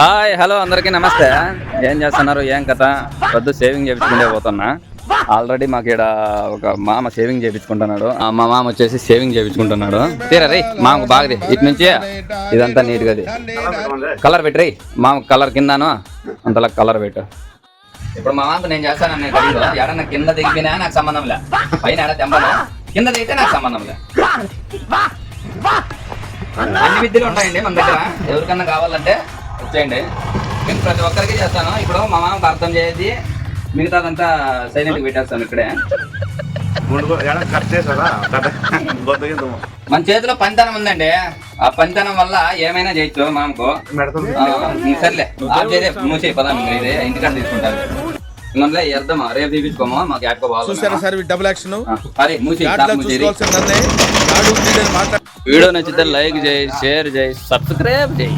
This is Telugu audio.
హాయ్ హలో అందరికీ నమస్తే. ఏం చేస్తున్నారు? ఏం కథ? వద్దు సేవింగ్ చేయించుకుంటే పోతున్నా. ఆల్రెడీ మాకు ఇక్కడ ఒక మామ సేవింగ్ చేయించుకుంటున్నాడు ఆ, మా మామ వచ్చేసి సేవింగ్ చేయించుకుంటున్నాడు తీరా రే మామకు బాగది ఇటు నుంచి ఇదంతా నీట్ గది కలర్ పెట్టి రీ మామ కలర్ కిందను అంతలా కలర్ పెట్టు. ఇప్పుడు మా మామకు నేను చేస్తాను నేను ఎడన్నా కింద దిగిపోయినా నాకు సంబంధం లే. పైన ఎడ తెంపను? కింద దిగితే నాకు సంబంధం లే. అన్ని విద్యలు ఉంటాయండి మన దగ్గర. ఎవరికన్నా కావాలంటే వచ్చేయండి నేను ప్రతి ఒక్కరికి చేస్తాను. ఇప్పుడు మా మామకు అర్థం చేసి మిగతాదంతా సైలెంట్ పెట్టేస్తాను ఇక్కడే. మన చేతిలో పనితనం ఉందండి. ఆ పనితనం వల్ల ఏమైనా చేయొచ్చు మామకు. సర్లే. ఆఫ్ చేసే మూసే పదా ఇది ఇంటికాడ తీసుకుంటారు ఇంకొందులో వేద్దామా రేపు తీపించుకోమా మాకు చూసారా సార్ డబుల్ యాక్షన్ అరే మూసి వీడియో నచ్చితే లైక్ చేయి షేర్ చేయి సబ్స్క్రైబ్ చేయి.